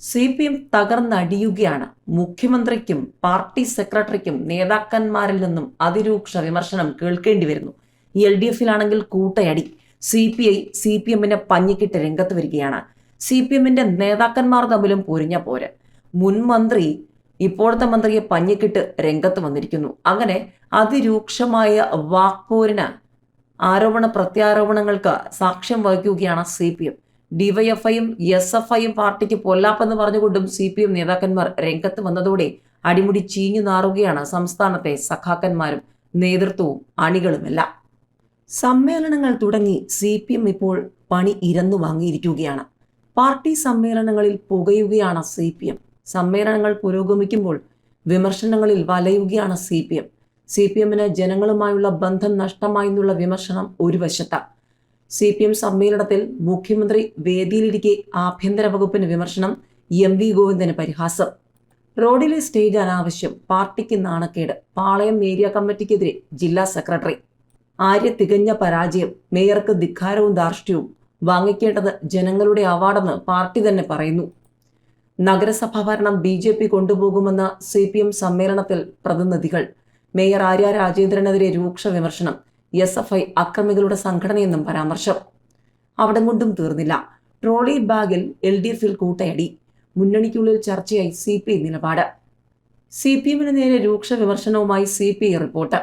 C P M തകർന്നടിയുകയാണ്. മുഖ്യമന്ത്രിക്കും party സെക്രട്ടറിക്കും നേതാക്കന്മാരിൽ നിന്നും അതിരൂക്ഷ വിമർശനം കേൾക്കേണ്ടി വരുന്നു. എൽ ഡി എഫിലാണെങ്കിൽ കൂട്ടയടി. C P I C P എമ്മിനെ പഞ്ഞിക്കിട്ട് രംഗത്ത് വരികയാണ്. സി പി എമ്മിന്റെ നേതാക്കന്മാർ തമ്മിലും പൊരിഞ്ഞ പോര്. മുൻ മന്ത്രി ഇപ്പോഴത്തെ മന്ത്രിയെ പഞ്ഞിക്കിട്ട് രംഗത്ത് വന്നിരിക്കുന്നു. അങ്ങനെ അതിരൂക്ഷമായ വാക്പോരിന് ആരോപണ പ്രത്യാരോപണങ്ങൾക്ക് സാക്ഷ്യം വഹിക്കുകയാണ് സി പി എം ഡിവൈഎഫ്ഐയും എസ് എഫ് ഐയും പാർട്ടിക്ക് പൊല്ലാപ്പെന്ന് പറഞ്ഞുകൊണ്ടും സി പി എം നേതാക്കന്മാർ രംഗത്ത് വന്നതോടെ അടിമുടി ചീഞ്ഞു നാറുകയാണ് സംസ്ഥാനത്തെ സഖാക്കന്മാരും നേതൃത്വവും അണികളുമെല്ലാം. സമ്മേളനങ്ങൾ തുടങ്ങി സി പി എം ഇപ്പോൾ പണി ഇരന്നു വാങ്ങിയിരിക്കുകയാണ്. പാർട്ടി സമ്മേളനങ്ങളിൽ പുകയുകയാണ് സി പി എം സമ്മേളനങ്ങൾ പുരോഗമിക്കുമ്പോൾ വിമർശനങ്ങളിൽ വലയുകയാണ് C P M C P എമ്മിന് ജനങ്ങളുമായുള്ള ബന്ധം നഷ്ടമായി എന്നുള്ള വിമർശനം ഒരു വശത്ത് സി പി എം സമ്മേളനത്തിൽ മുഖ്യമന്ത്രി വേദിയിലിരിക്കെ ആഭ്യന്തര വകുപ്പിന് വിമർശനം എം വി ഗോവിന്ദന് പരിഹാസം. റോഡിലെ സ്റ്റേജ് അനാവശ്യം പാർട്ടിക്ക് നാണക്കേട് പാളയം ഏരിയ കമ്മിറ്റിക്കെതിരെ ജില്ലാ സെക്രട്ടറി. ആര്യ തികഞ്ഞ പരാജയം മേയർക്ക് ധിക്കാരവും ധാർഷ്ട്യവും വാങ്ങിക്കേണ്ടത് ജനങ്ങളുടെ അവാർഡെന്ന് പാർട്ടി തന്നെ പറയുന്നു. നഗരസഭാ ഭരണം ബി ജെ പി കൊണ്ടുപോകുമെന്ന സി പി എം സമ്മേളനത്തിൽ പ്രതിനിധികൾ മേയർ ആര്യ രാജേന്ദ്രനെതിരെ രൂക്ഷ വിമർശനം എസ് എഫ് ഐ അക്രമികളുടെ സംഘടനയെന്നും പരാമർശം. അവിടം കൊണ്ടും തീർന്നില്ല. ട്രോളി ബാഗിൽ എൽ ഡി എഫിൽ കൂട്ടയടി. മുന്നണിക്കുള്ളിൽ ചർച്ചയായി സി പി ഐ നിലപാട്. സി പി എമ്മിന് നേരെ രൂക്ഷ വിമർശനവുമായി C P I report.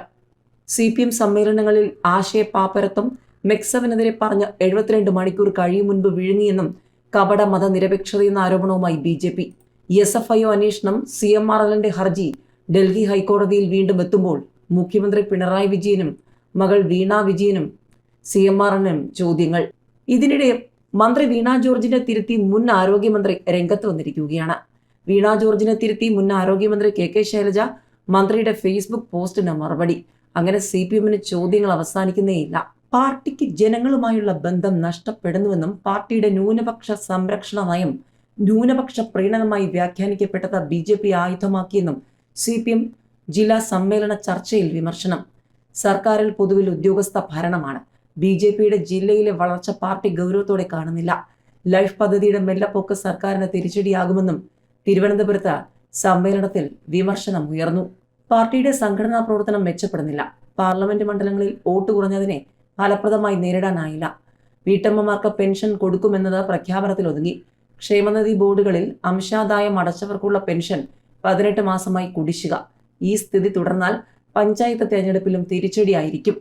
C P M സമ്മേളനങ്ങളിൽ ആശയപാപ്പരത്വം മെക്സവിനെതിരെ പറഞ്ഞ എഴുപത്തിരണ്ട് മണിക്കൂർ കഴിയും മുൻപ് വിഴുങ്ങിയെന്നും കപട മതനിരപേക്ഷതയെന്ന ആരോപണവുമായി B J P. S F I O അന്വേഷണം സി എം ആർ എല്ലിന്റെ ഹർജി ഡൽഹി ഹൈക്കോടതിയിൽ വീണ്ടും എത്തുമ്പോൾ മുഖ്യമന്ത്രി പിണറായി വിജയനും മകൾ വീണ വിജയനും സി എം ആറിനും ചോദ്യങ്ങൾ. ഇതിനിടെ മന്ത്രി വീണ ജോർജിനെ തിരുത്തി മുൻ ആരോഗ്യമന്ത്രി രംഗത്ത് വന്നിരിക്കുകയാണ്. വീണ ജോർജിനെ തിരുത്തി മുൻ ആരോഗ്യമന്ത്രി കെ കെ ശൈലജ മന്ത്രിയുടെ ഫേസ്ബുക്ക് പോസ്റ്റിന് മറുപടി. അങ്ങനെ സി പി എമ്മിന് ചോദ്യങ്ങൾ അവസാനിക്കുന്നേയില്ല. പാർട്ടിക്ക് ജനങ്ങളുമായുള്ള ബന്ധം നഷ്ടപ്പെടുന്നുവെന്നും പാർട്ടിയുടെ ന്യൂനപക്ഷ സംരക്ഷണ നയം ന്യൂനപക്ഷ പ്രീണനമായി വ്യാഖ്യാനിക്കപ്പെട്ടത് ബി ജെ പി ആയുധമാക്കിയെന്നും സി പി എം ജില്ലാ സമ്മേളന ചർച്ചയിൽ വിമർശനം. സർക്കാരിൽ പൊതുവിൽ ഉദ്യോഗസ്ഥ ഭരണമാണ്. ബി ജെ പിയുടെ ജില്ലയിലെ വളർച്ച പാർട്ടി ഗൗരവത്തോടെ കാണുന്നില്ല. ലൈഫ് പദ്ധതിയുടെ മെല്ലപ്പോക്ക് സർക്കാരിന് തിരിച്ചടിയാകുമെന്നും തിരുവനന്തപുരത്ത് സമ്മേളനത്തിൽ വിമർശനം ഉയർന്നു പാർട്ടിയുടെ സംഘടനാ പ്രവർത്തനം മെച്ചപ്പെടുന്നില്ല. പാർലമെന്റ് മണ്ഡലങ്ങളിൽ വോട്ട് കുറഞ്ഞതിനെ ഫലപ്രദമായി നേരിടാനായില്ല. വീട്ടമ്മമാർക്ക് പെൻഷൻ കൊടുക്കുമെന്നത് പ്രഖ്യാപനത്തിൽ ഒതുങ്ങി. ക്ഷേമനിധി ബോർഡുകളിൽ അംശാദായം അടച്ചവർക്കുള്ള പെൻഷൻ പതിനെട്ട് മാസമായി കുടിശ്ശിക. ഈ സ്ഥിതി തുടർന്നാൽ പഞ്ചായത്ത് തെരഞ്ഞെടുപ്പിലും തിരിച്ചടിയായിരിക്കും.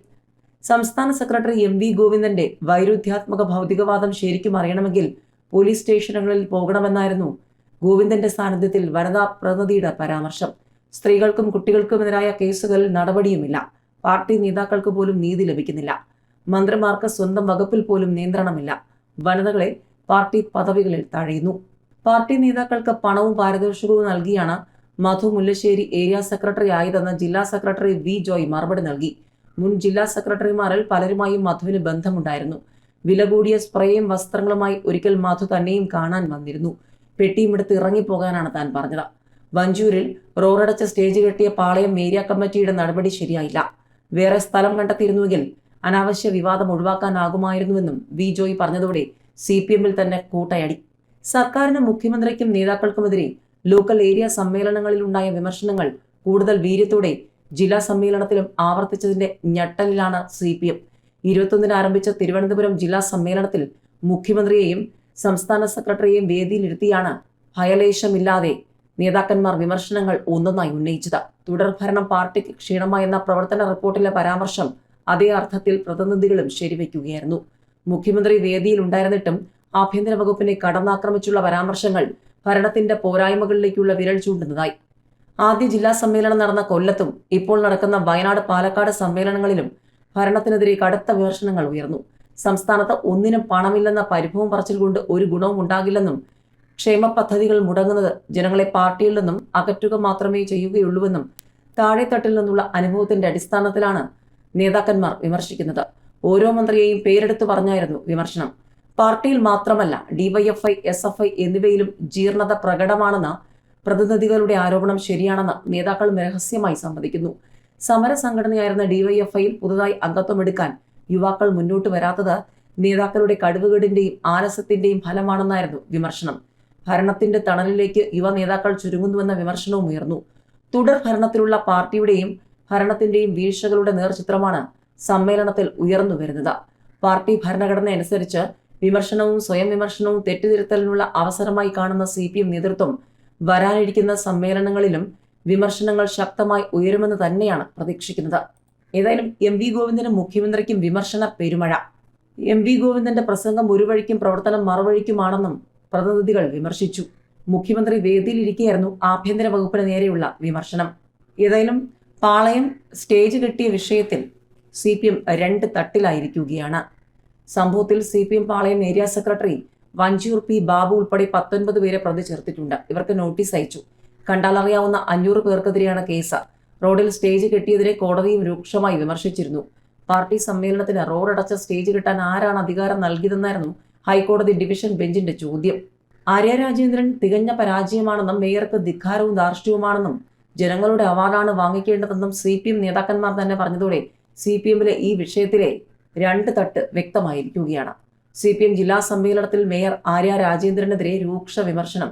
സംസ്ഥാന സെക്രട്ടറി എം വി ഗോവിന്ദന്റെ വൈരുദ്ധ്യാത്മക ഭൗതികവാദം ശരിക്കും അറിയണമെങ്കിൽ പോലീസ് സ്റ്റേഷനുകളിൽ പോകണമെന്നായിരുന്നു ഗോവിന്ദന്റെ സാന്നിധ്യത്തിൽ വനിതാ പ്രതിനിധിയുടെ പരാമർശം. സ്ത്രീകൾക്കും കുട്ടികൾക്കും കുട്ടികൾക്കുമെതിരായ കേസുകളിൽ നടപടിയുമില്ല. പാർട്ടി നേതാക്കൾക്ക് പോലും നീതി ലഭിക്കുന്നില്ല. മന്ത്രിമാർക്ക് സ്വന്തം വകുപ്പിൽ പോലും നിയന്ത്രണമില്ല. വനിതകളെ പാർട്ടി പദവികളിൽ തഴയുന്നു. പാർട്ടി നേതാക്കൾക്ക് പണവും പാരിതോഷികവും നൽകിയാണ് മധു മുല്ലശ്ശേരി ഏരിയ സെക്രട്ടറി ആയതെന്ന് ജില്ലാ സെക്രട്ടറി വി ജോയ് മറുപടി നൽകി. മുൻ ജില്ലാ സെക്രട്ടറിമാരിൽ പലരുമായും മധുവിന് ബന്ധമുണ്ടായിരുന്നു. വില കൂടിയ സ്പ്രേയും വസ്ത്രങ്ങളുമായി ഒരിക്കൽ മധു തന്നെയും കാണാൻ വന്നിരുന്നു. പെട്ടിയും എടുത്ത് ഇറങ്ങിപ്പോകാനാണ് താൻ പറഞ്ഞത്. വഞ്ചൂരിൽ റോഡടച്ച സ്റ്റേജ് കെട്ടിയ പാളയം ഏരിയ കമ്മിറ്റിയുടെ നടപടി ശരിയായില്ല. വേറെ സ്ഥലം കണ്ടെത്തിയിരുന്നുവെങ്കിൽ അനാവശ്യ വിവാദം ഒഴിവാക്കാനാകുമായിരുന്നുവെന്നും വി ജോയ് പറഞ്ഞതോടെ സി പി എമ്മിൽ തന്നെ കൂട്ടയടി. സർക്കാരിനും മുഖ്യമന്ത്രിക്കും നേതാക്കൾക്കുമെതിരെ ലോക്കൽ ഏരിയ സമ്മേളനങ്ങളിൽ ഉണ്ടായ വിമർശനങ്ങൾ കൂടുതൽ വീര്യത്തോടെ ജില്ലാ സമ്മേളനത്തിലും ആവർത്തിച്ചതിന്റെ ഞെട്ടലിലാണ് സി പി എം. ഇരുപത്തൊന്നിന് ആരംഭിച്ച തിരുവനന്തപുരം ജില്ലാ സമ്മേളനത്തിൽ മുഖ്യമന്ത്രിയെയും സംസ്ഥാന സെക്രട്ടറിയെയും വേദിയിലിരുത്തിയാണ് ഭയലേശമില്ലാതെ നേതാക്കന്മാർ വിമർശനങ്ങൾ ഒന്നൊന്നായി ഉന്നയിച്ചത്. തുടർഭരണം പാർട്ടിക്ക് ക്ഷീണമായെന്ന പ്രവർത്തന റിപ്പോർട്ടിലെ പരാമർശം അതേ അർത്ഥത്തിൽ പ്രതിനിധികളും ശരിവയ്ക്കുകയായിരുന്നു മുഖ്യമന്ത്രി വേദിയിൽ ഉണ്ടായിരുന്നിട്ടും ആഭ്യന്തര വകുപ്പിനെ കടന്നാക്രമിച്ചുള്ള പരാമർശങ്ങൾ ഭരണത്തിന്റെ പോരായ്മകളിലേക്കുള്ള വിരൽ ചൂണ്ടുന്നതായി. ആദ്യ ജില്ലാ സമ്മേളനം നടന്ന കൊല്ലത്തും ഇപ്പോൾ നടക്കുന്ന വയനാട് പാലക്കാട് സമ്മേളനങ്ങളിലും ഭരണത്തിനെതിരെ കടുത്ത വിമർശനങ്ങൾ ഉയർന്നു. സംസ്ഥാനത്ത് ഒന്നിനും പണമില്ലെന്ന പരിഭവം പറച്ചിൽ കൊണ്ട് ഒരു ഗുണവും ഉണ്ടാകില്ലെന്നും ക്ഷേമ പദ്ധതികൾ മുടങ്ങുന്നത് ജനങ്ങളെ പാർട്ടിയിൽ നിന്നും അകറ്റുക മാത്രമേ ചെയ്യുകയുള്ളൂവെന്നും താഴെത്തട്ടിൽ നിന്നുള്ള അനുഭവത്തിന്റെ അടിസ്ഥാനത്തിലാണ് നേതാക്കന്മാർ വിമർശിക്കുന്നത്. ഓരോ മന്ത്രിയെയും പേരെടുത്തു പറഞ്ഞായിരുന്നു വിമർശനം. പാർട്ടിയിൽ മാത്രമല്ല ഡിവൈഎഫ്ഐ എസ് എഫ് ഐ എന്നിവയിലും ജീർണത പ്രകടമാണെന്ന പ്രതിനിധികളുടെ ആരോപണം ശരിയാണെന്ന് നേതാക്കൾ രഹസ്യമായി സമ്മതിക്കുന്നു. സമര സംഘടനയായിരുന്ന ഡിവൈഎഫ്ഐയിൽ പുതുതായി അംഗത്വമെടുക്കാൻ യുവാക്കൾ മുന്നോട്ട് വരാത്തത് നേതാക്കളുടെ കഴിവുകേടിന്റെയും ആലസ്യത്തിന്റെയും ഫലമാണെന്നായിരുന്നു വിമർശനം. ഭരണത്തിന്റെ തണലിലേക്ക് യുവ നേതാക്കൾ ചുരുങ്ങുന്നുവെന്ന വിമർശനവും ഉയർന്നു. തുടർ ഭരണത്തിലുള്ള പാർട്ടിയുടെയും ഭരണത്തിന്റെയും വീഴ്ചകളുടെ നേർചിത്രമാണ് സമ്മേളനത്തിൽ ഉയർന്നു വരുന്നത്. പാർട്ടി ഭരണഘടന അനുസരിച്ച് വിമർശനവും സ്വയം വിമർശനവും തെറ്റുതിരുത്തലിനുള്ള അവസരമായി കാണുന്ന സി പി എം നേതൃത്വം വരാനിരിക്കുന്ന സമ്മേളനങ്ങളിലും വിമർശനങ്ങൾ ശക്തമായി ഉയരുമെന്ന് തന്നെയാണ് പ്രതീക്ഷിക്കുന്നത്. ഏതായാലും എം വി ഗോവിന്ദനും മുഖ്യമന്ത്രിക്കും വിമർശന പെരുമഴ. എം വി ഗോവിന്ദന്റെ പ്രസംഗം ഒരു വഴിക്കും പ്രവർത്തനം മറുവഴിക്കുമാണെന്നും പ്രതിനിധികൾ വിമർശിച്ചു. മുഖ്യമന്ത്രി വേദിയിലിരിക്കെയായിരുന്നു ആഭ്യന്തര വകുപ്പിന് നേരെയുള്ള വിമർശനം. ഏതായാലും പാളയം സ്റ്റേജ് കെട്ടിയ വിഷയത്തിൽ സി രണ്ട് തട്ടിലായിരിക്കുകയാണ്. സംഭവത്തിൽ C P M Palayam area secretary Vanchiyoor P Babu ഉൾപ്പെടെ പത്തൊൻപത് പേരെ പ്രതി ചേർത്തിട്ടുണ്ട്. ഇവർക്ക് നോട്ടീസ് അയച്ചു. കണ്ടാലറിയാവുന്ന അഞ്ഞൂറ് പേർക്കെതിരെയാണ് കേസ്. റോഡിൽ സ്റ്റേജ് കെട്ടിയതിനെ കോടതിയും രൂക്ഷമായി വിമർശിച്ചിരുന്നു. പാർട്ടി സമ്മേളനത്തിന് റോഡടച്ച സ്റ്റേജ് കിട്ടാൻ ആരാണ് അധികാരം നൽകിയതെന്നായിരുന്നു ഹൈക്കോടതി ഡിവിഷൻ ബെഞ്ചിന്റെ ചോദ്യം. ആര്യ രാജേന്ദ്രൻ തികഞ്ഞ പരാജയമാണെന്നും മേയർക്ക് ധിക്കാരവും ധാർഷ്ട്യവുമാണെന്നും ജനങ്ങളുടെ അവാർഡാണ് വാങ്ങിക്കേണ്ടതെന്നും സി പി എം നേതാക്കന്മാർ തന്നെ പറഞ്ഞതോടെ സി പി എമ്മിലെ ഈ വിഷയത്തിലെ രണ്ട് തട്ട് വ്യക്തമായിരിക്കുകയാണ്. സി പി എം ജില്ലാ സമ്മേളനത്തിൽ മേയർ ആര്യ രാജേന്ദ്രനെതിരെ രൂക്ഷ വിമർശനം.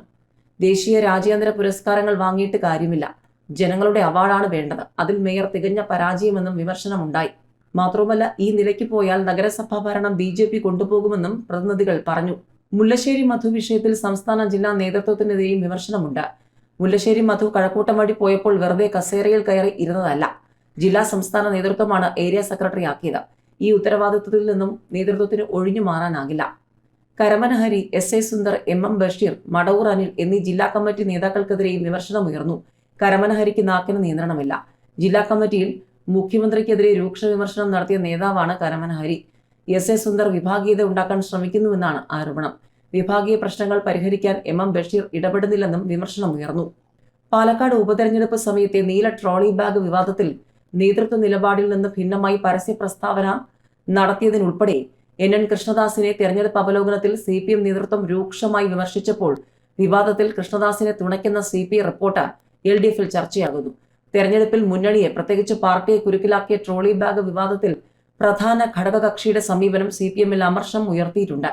ദേശീയ രാജ്യാന്തര പുരസ്കാരങ്ങൾ വാങ്ങിയിട്ട് കാര്യമില്ല. ജനങ്ങളുടെ അവാർഡാണ് വേണ്ടത്. അതിൽ മേയർ തികഞ്ഞ പരാജയമെന്നും വിമർശനമുണ്ടായി. മാത്രവുമല്ല ഈ നിലയ്ക്ക് പോയാൽ നഗരസഭാ ഭരണം ബി ജെ പി കൊണ്ടുപോകുമെന്നും പ്രതിനിധികൾ പറഞ്ഞു. മുല്ലശ്ശേരി മധു വിഷയത്തിൽ സംസ്ഥാന ജില്ലാ നേതൃത്വത്തിനെതിരെയും വിമർശനമുണ്ട്. മുല്ലശ്ശേരി മധു കഴക്കൂട്ടം വഴി പോയപ്പോൾ വെറുതെ കസേരയിൽ കയറി ഇരുന്നതല്ല. ജില്ലാ സംസ്ഥാന നേതൃത്വമാണ് ഏരിയ സെക്രട്ടറി ആക്കിയത് ഈ ഉത്തരവാദിത്വത്തിൽ നിന്നും നേതൃത്വത്തിന് ഒഴിഞ്ഞു മാറാനാകില്ല. Karamana Hari S A Sundar M M Basheer Madavoor Anil എന്നീ ജില്ലാ കമ്മിറ്റി നേതാക്കൾക്കെതിരെയും വിമർശനമുയർന്നു കരമനഹരിക്ക് നാക്കിന് നിയന്ത്രണമില്ല. ജില്ലാ കമ്മിറ്റിയിൽ മുഖ്യമന്ത്രിക്കെതിരെ രൂക്ഷ വിമർശനം നടത്തിയ നേതാവാണ് കരമനഹരി. എസ് എ സുന്ദർ വിഭാഗീയത ഉണ്ടാക്കാൻ ശ്രമിക്കുന്നുവെന്നാണ് ആരോപണം. വിഭാഗീയ പ്രശ്നങ്ങൾ പരിഹരിക്കാൻ എം എം ബഷീർ ഇടപെടുന്നില്ലെന്നും വിമർശനമുയർന്നു പാലക്കാട് ഉപതെരഞ്ഞെടുപ്പ് സമയത്തെ നീല ട്രോളി ബാഗ് വിവാദത്തിൽ നേതൃത്വ നിലപാടിൽ നിന്ന് ഭിന്നമായി പരസ്യ പ്രസ്താവന നടത്തിയതിനുൾപ്പെടെ എൻ എൻ കൃഷ്ണദാസിനെ തെരഞ്ഞെടുപ്പ് അവലോകനത്തിൽ സി പി എം നേതൃത്വം രൂക്ഷമായി വിമർശിച്ചപ്പോൾ വിവാദത്തിൽ കൃഷ്ണദാസിനെ തുണയ്ക്കുന്ന C P report L D എഫിൽ ചർച്ചയാകുന്നു. തെരഞ്ഞെടുപ്പിൽ മുന്നണിയെ പ്രത്യേകിച്ച് പാർട്ടിയെ കുരുക്കിലാക്കിയ ട്രോളി ബാഗ് വിവാദത്തിൽ പ്രധാന ഘടകകക്ഷിയുടെ സമീപനം സി പി എമ്മിൽ അമർഷം ഉയർത്തിയിട്ടുണ്ട്.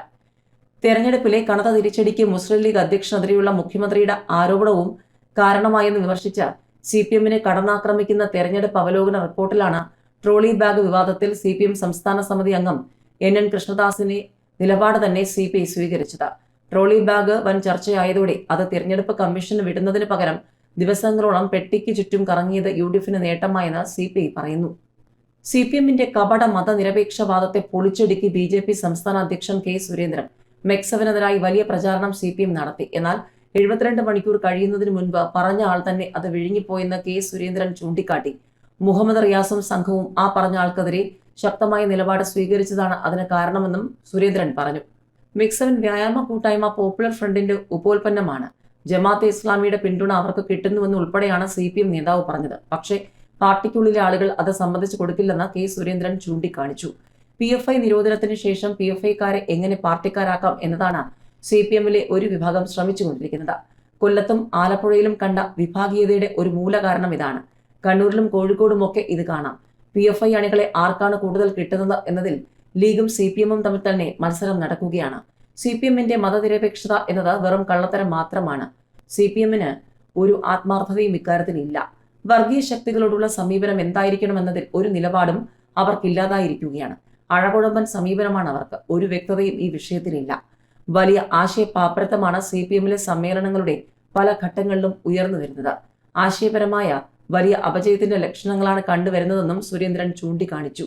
തെരഞ്ഞെടുപ്പിലെ കനത്ത തിരിച്ചടിക്ക് മുസ്ലിം ലീഗ് അധ്യക്ഷനെതിരെയുള്ള മുഖ്യമന്ത്രിയുടെ ആരോപണവും കാരണമായെന്ന് വിമർശിച്ച സി പി എമ്മിനെ കടന്നാക്രമിക്കുന്ന തെരഞ്ഞെടുപ്പ് അവലോകന റിപ്പോർട്ടിലാണ് ട്രോളി ബാഗ് വിവാദത്തിൽ സി പി എം സംസ്ഥാന സമിതി അംഗം എൻ എൻ കൃഷ്ണദാസിനെ നിലപാട് തന്നെ സി പി ഐ സ്വീകരിച്ചത്. ട്രോളി ബാഗ് വൻ ചർച്ചയായതോടെ അത് തിരഞ്ഞെടുപ്പ് കമ്മീഷന് വിടുന്നതിന് പകരം ദിവസങ്ങളോളം പെട്ടിക്ക് ചുറ്റും കറങ്ങിയത് യു ഡി എഫിന് നേട്ടമായെന്ന് സി പി ഐ പറയുന്നു. സി പി എമ്മിന്റെ കപട മതനിരപേക്ഷവാദത്തെ പൊളിച്ചടുക്കി ബി ജെ പി സംസ്ഥാന അധ്യക്ഷൻ കെ സുരേന്ദ്രൻ മെക്സവിനെതിരായി വലിയ പ്രചാരണം സി പി എം നടത്തി. എന്നാൽ എഴുപത്തിരണ്ട് മണിക്കൂർ കഴിയുന്നതിന് മുൻപ് പറഞ്ഞ ആൾ തന്നെ അത് വിഴുങ്ങിപ്പോയെന്ന് കെ സുരേന്ദ്രൻ ചൂണ്ടിക്കാട്ടി. മുഹമ്മദ് റിയാസും സംഘവും ആ പറഞ്ഞ ആൾക്കെതിരെ ശക്തമായ നിലപാട് സ്വീകരിച്ചതാണ് അതിന് കാരണമെന്നും സുരേന്ദ്രൻ പറഞ്ഞു. മിക്സവൻ വ്യായാമ കൂട്ടായ്മ പോപ്പുലർ ഫ്രണ്ടിന്റെ ഉപോൽപ്പന്നമാണ്. ജമാഅത്തെ ഇസ്ലാമിയുടെ പിന്തുണ അവർക്ക് കിട്ടുന്നുവെന്ന് ഉൾപ്പെടെയാണ് സി പി എം നേതാവ് പറഞ്ഞത്. പക്ഷേ പാർട്ടിക്കുള്ളിലെ ആളുകൾ അത് സമ്മതിച്ചു കൊടുക്കില്ലെന്ന് കെ സുരേന്ദ്രൻ ചൂണ്ടിക്കാണിച്ചു. പി എഫ് ഐ നിരോധനത്തിന് ശേഷം പി എഫ് ഐക്കാരെ എങ്ങനെ പാർട്ടിക്കാരാക്കാം എന്നതാണ് സി പി എമ്മിലെ ഒരു വിഭാഗം ശ്രമിച്ചുകൊണ്ടിരിക്കുന്നത്. കൊല്ലത്തും ആലപ്പുഴയിലും കണ്ട വിഭാഗീയതയുടെ ഒരു മൂലകാരണം ഇതാണ്. കണ്ണൂരിലും കോഴിക്കോടും ഒക്കെ ഇത് കാണാം. പി എഫ് ഐ അണികളെ ആർക്കാണ് കൂടുതൽ കിട്ടുന്നത് എന്നതിൽ ലീഗും സി പി എമ്മും തമ്മിൽ തന്നെ മത്സരം നടക്കുകയാണ്. സി പി എമ്മിന്റെ മതനിരപേക്ഷത എന്നത് വെറും കള്ളത്തരം മാത്രമാണ്. സി പി എമ്മിന് ഒരു ആത്മാർത്ഥതയും ഇക്കാര്യത്തിലില്ല വർഗീയ ശക്തികളോടുള്ള സമീപനം എന്തായിരിക്കണമെന്നതിൽ ഒരു നിലപാടും അവർക്കില്ലാതായിരിക്കുകയാണ്. അഴകുഴമ്പൻ സമീപനമാണ് അവർക്ക്. ഒരു വ്യക്തതയും ഈ വിഷയത്തിലില്ല. വലിയ ആശയപാപ്പരത്തമാണ് സി പി എമ്മിലെ സമ്മേളനങ്ങളുടെ പല ഘട്ടങ്ങളിലും ഉയർന്നു വരുന്നത്. ആശയപരമായ വലിയ അപജയത്തിന്റെ ലക്ഷണങ്ങളാണ് കണ്ടുവരുന്നതെന്നും സുരേന്ദ്രൻ ചൂണ്ടിക്കാണിച്ചു.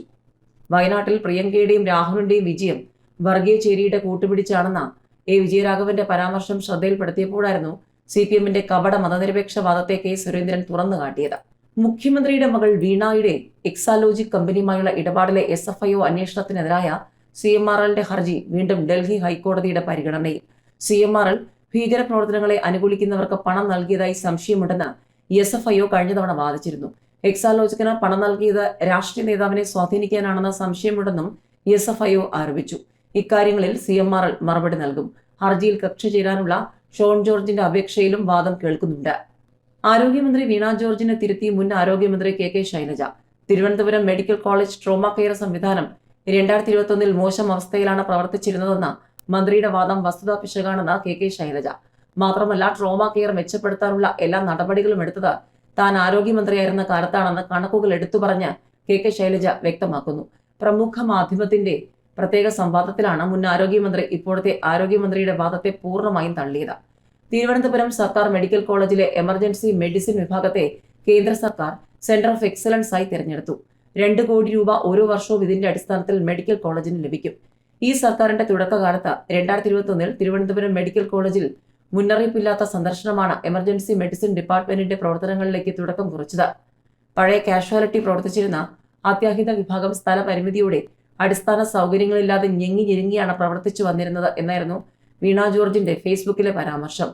വയനാട്ടിൽ പ്രിയങ്കയുടെയും രാഹുലിന്റെയും വിജയം വർഗീയ ചേരിയുടെ കൂട്ടുപിടിച്ചാണെന്ന എ. വിജയരാഘവന്റെ പരാമർശം ശ്രദ്ധയിൽപ്പെടുത്തിയപ്പോഴായിരുന്നു സി പി എമ്മിന്റെ കപട മതനിരപേക്ഷവാദത്തെ കെ. സുരേന്ദ്രൻ തുറന്നു കാട്ടിയത്. മുഖ്യമന്ത്രിയുടെ മകൾ വീണായുടെ എക്സാലോജിക് കമ്പനിയുമായുള്ള ഇടപാടിലെ എസ് എഫ് ഐ ഒ അന്വേഷണത്തിനെതിരായ സി എം ആർ എല്ലിന്റെ ഹർജി വീണ്ടും ഡൽഹി ഹൈക്കോടതിയുടെ പരിഗണനയിൽ. സി എം ആർ എൽ ഭീകരപ്രവർത്തനങ്ങളെ അനുകൂലിക്കുന്നവർക്ക് പണം നൽകിയതായി സംശയമുണ്ടെന്ന് എസ് എഫ് ഐ ഒ കഴിഞ്ഞ തവണ വാദിച്ചിരുന്നു. എക്സാലോചകന് പണം നൽകിയത് രാഷ്ട്രീയ നേതാവിനെ സ്വാധീനിക്കാനാണെന്ന സംശയമുണ്ടെന്നും എസ് എഫ് ഐ ഒ ആരോപിച്ചു. ഇക്കാര്യങ്ങളിൽ സി എം ആർ എൽ മറുപടി നൽകും. ഹർജിയിൽ കക്ഷി ചേരാനുള്ള ഷോൺ ജോർജിന്റെ അപേക്ഷയിലും വാദം കേൾക്കുന്നുണ്ട്. ആരോഗ്യമന്ത്രി വീണ ജോർജിനെ തിരുത്തി മുൻ ആരോഗ്യമന്ത്രി K K Shailaja. Thiruvananthapuram medical college trauma care സംവിധാനം രണ്ടായിരത്തി ഇരുപത്തൊന്നിൽ മോശം അവസ്ഥയിലാണ് പ്രവർത്തിച്ചിരുന്നതെന്ന മന്ത്രിയുടെ വാദം വസ്തുതാ പിശകാണെന്ന് കെ കെ ശൈലജ. മാത്രമല്ല ട്രോമ കെയർ മെച്ചപ്പെടുത്താനുള്ള എല്ലാ നടപടികളും എടുത്തത് താൻ ആരോഗ്യമന്ത്രിയായിരുന്ന കാലത്താണെന്ന് കണക്കുകൾ എടുത്തു പറഞ്ഞ് കെ കെ ശൈലജ വ്യക്തമാക്കുന്നു. പ്രമുഖ മാധ്യമത്തിന്റെ പ്രത്യേക സംവാദത്തിലാണ് മുൻ ആരോഗ്യമന്ത്രി ഇപ്പോഴത്തെ ആരോഗ്യമന്ത്രിയുടെ വാദത്തെ പൂർണമായും തള്ളിയത്. തിരുവനന്തപുരം സർക്കാർ മെഡിക്കൽ കോളേജിലെ എമർജൻസി മെഡിസിൻ വിഭാഗത്തെ കേന്ദ്ര സർക്കാർ സെന്റർ ഓഫ് എക്സലൻസ് ആയി തിരഞ്ഞെടുത്തു. രണ്ട് കോടി രൂപ ഓരോ വർഷവും ഇതിന്റെ അടിസ്ഥാനത്തിൽ മെഡിക്കൽ കോളേജിന് ലഭിക്കും. ഈ സർക്കാരിന്റെ തുടക്കകാലത്ത് രണ്ടായിരത്തി ഇരുപത്തൊന്നിൽ തിരുവനന്തപുരം മെഡിക്കൽ കോളേജിൽ മുന്നറിയിപ്പില്ലാത്ത സന്ദർശനമാണ് എമർജൻസി മെഡിസിൻ ഡിപ്പാർട്ട്മെന്റിന്റെ പ്രവർത്തനങ്ങളിലേക്ക് തുടക്കം കുറിച്ചത്. പഴയ കാഷ്വാലിറ്റി പ്രവർത്തിച്ചിരുന്ന അത്യാഹിത വിഭാഗം സ്ഥല പരിമിതിയോടെ അടിസ്ഥാന സൗകര്യങ്ങളില്ലാതെ ഞെങ്ങി ഞെരുങ്ങിയാണ് പ്രവർത്തിച്ചു വന്നിരുന്നത് എന്നായിരുന്നു വീണ ജോർജിന്റെ ഫേസ്ബുക്കിലെ പരാമർശം.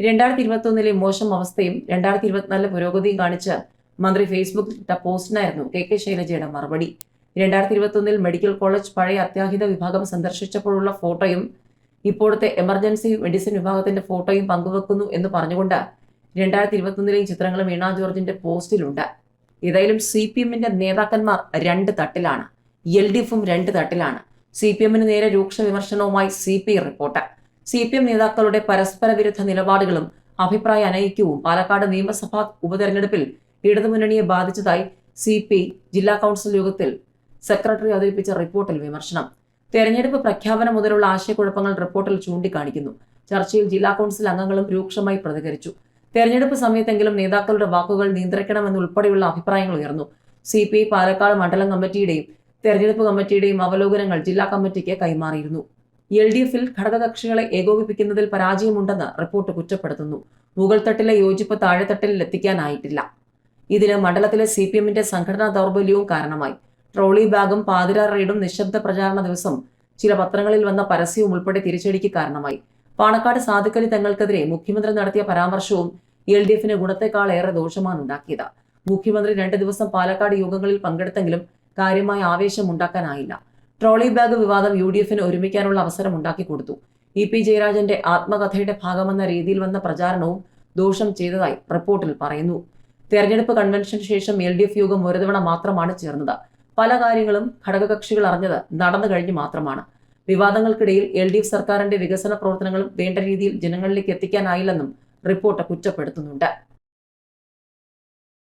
രണ്ടായിരത്തി ഇരുപത്തൊന്നിലെ മോശം അവസ്ഥയും രണ്ടായിരത്തി ഇരുപത്തിനാലിലെ പുരോഗതിയും കാണിച്ച് മന്ത്രി ഫേസ്ബുക്കിൽ ഇട്ട പോസ്റ്റിനായിരുന്നു കെ കെ ശൈലജയുടെ മറുപടി. രണ്ടായിരത്തി ഇരുപത്തൊന്നിൽ മെഡിക്കൽ കോളേജ് പഴയ അത്യാഹിത വിഭാഗം സന്ദർശിച്ചപ്പോഴുള്ള ഫോട്ടോയും ഇപ്പോഴത്തെ എമർജൻസി മെഡിസിൻ വിഭാഗത്തിന്റെ ഫോട്ടോയും പങ്കുവെക്കുന്നു എന്ന് പറഞ്ഞുകൊണ്ട് രണ്ടായിരത്തി ഇരുപത്തൊന്നിലെയും ചിത്രങ്ങൾ വീണ ജോർജിന്റെ പോസ്റ്റിലുണ്ട്. ഏതായാലും സി പി എമ്മിന്റെ നേതാക്കന്മാർ രണ്ട് തട്ടിലാണ്. എൽ ഡി എഫും രണ്ട് തട്ടിലാണ്. സി പി എമ്മിന് നേരെ രൂക്ഷ വിമർശനവുമായി C P report. C P M നേതാക്കളുടെ പരസ്പര വിരുദ്ധ നിലപാടുകളും അഭിപ്രായ അനൈക്യവും പാലക്കാട് നിയമസഭാ ഉപതെരഞ്ഞെടുപ്പിൽ ഇടതുമുന്നണിയെ ബാധിച്ചതായി സി പി ജില്ലാ കൗൺസിൽ യോഗത്തിൽ സെക്രട്ടറി അവതരിപ്പിച്ച റിപ്പോർട്ടിൽ വിമർശനം. തെരഞ്ഞെടുപ്പ് പ്രഖ്യാപനം മുതലുള്ള ആശയക്കുഴപ്പങ്ങൾ റിപ്പോർട്ടിൽ ചൂണ്ടിക്കാണിക്കുന്നു. ചർച്ചയിൽ ജില്ലാ കൗൺസിൽ അംഗങ്ങളും രൂക്ഷമായി പ്രതികരിച്ചു. തെരഞ്ഞെടുപ്പ് സമയത്തെങ്കിലും നേതാക്കളുടെ വാക്കുകൾ നിയന്ത്രിക്കണമെന്നുൾപ്പെടെയുള്ള അഭിപ്രായങ്ങൾ ഉയർന്നു. സി പി ഐ പാലക്കാട് മണ്ഡലം കമ്മിറ്റിയുടെയും തെരഞ്ഞെടുപ്പ് കമ്മിറ്റിയുടെയും അവലോകനങ്ങൾ ജില്ലാ കമ്മിറ്റിക്ക് കൈമാറിയിരുന്നു. എൽ ഡി എഫിൽ ഘടകകക്ഷികളെ ഏകോപിപ്പിക്കുന്നതിൽ പരാജയമുണ്ടെന്ന് റിപ്പോർട്ട് കുറ്റപ്പെടുത്തുന്നു. മുകൾത്തട്ടിലെ യോജിപ്പ് താഴെത്തട്ടിൽ എത്തിക്കാനായിട്ടില്ല ഇതിന് മണ്ഡലത്തിലെ സി പി എമ്മിന്റെ സംഘടനാ ദൗർബല്യവും കാരണമായി. ട്രോളി ബാഗും പാതിര റെയ്ഡും നിശബ്ദ പ്രചാരണ ദിവസം ചില പത്രങ്ങളിൽ വന്ന പരസ്യവും ഉൾപ്പെടെ തിരിച്ചടിക്ക് കാരണമായി. പാണക്കാട് സാധുക്കലി തങ്ങൾക്കെതിരെ മുഖ്യമന്ത്രി നടത്തിയ പരാമർശവും എൽ ഡി എഫിന് ഗുണത്തെക്കാളേറെ ദോഷമാണ് ഉണ്ടാക്കിയത്. മുഖ്യമന്ത്രി രണ്ട് ദിവസം പാലക്കാട് യോഗങ്ങളിൽ പങ്കെടുത്തെങ്കിലും കാര്യമായ ആവേശം ഉണ്ടാക്കാനായില്ല. ട്രോളി ബാഗ് വിവാദം യു ഡി എഫിന് ഒരുമിക്കാനുള്ള അവസരം ഉണ്ടാക്കി കൊടുത്തു. ഇ പി ജയരാജന്റെ ആത്മകഥയുടെ ഭാഗമെന്ന രീതിയിൽ വന്ന പ്രചാരണവും ദോഷം ചെയ്തതായി റിപ്പോർട്ടിൽ പറയുന്നു. തെരഞ്ഞെടുപ്പ് കൺവെൻഷന് ശേഷം എൽ ഡി എഫ് യോഗം ഒരു തവണ മാത്രമാണ് ചേർന്നത്. പല കാര്യങ്ങളും ഘടകകക്ഷികൾ അറിഞ്ഞത് നടന്നു കഴിഞ്ഞ് മാത്രമാണ്. വിവാദങ്ങൾക്കിടയിൽ എൽ ഡി എഫ് സർക്കാരിന്റെ വികസന പ്രവർത്തനങ്ങളും വേണ്ട രീതിയിൽ ജനങ്ങളിലേക്ക് എത്തിക്കാനായില്ലെന്നും റിപ്പോർട്ട് കുറ്റപ്പെടുത്തുന്നുണ്ട്.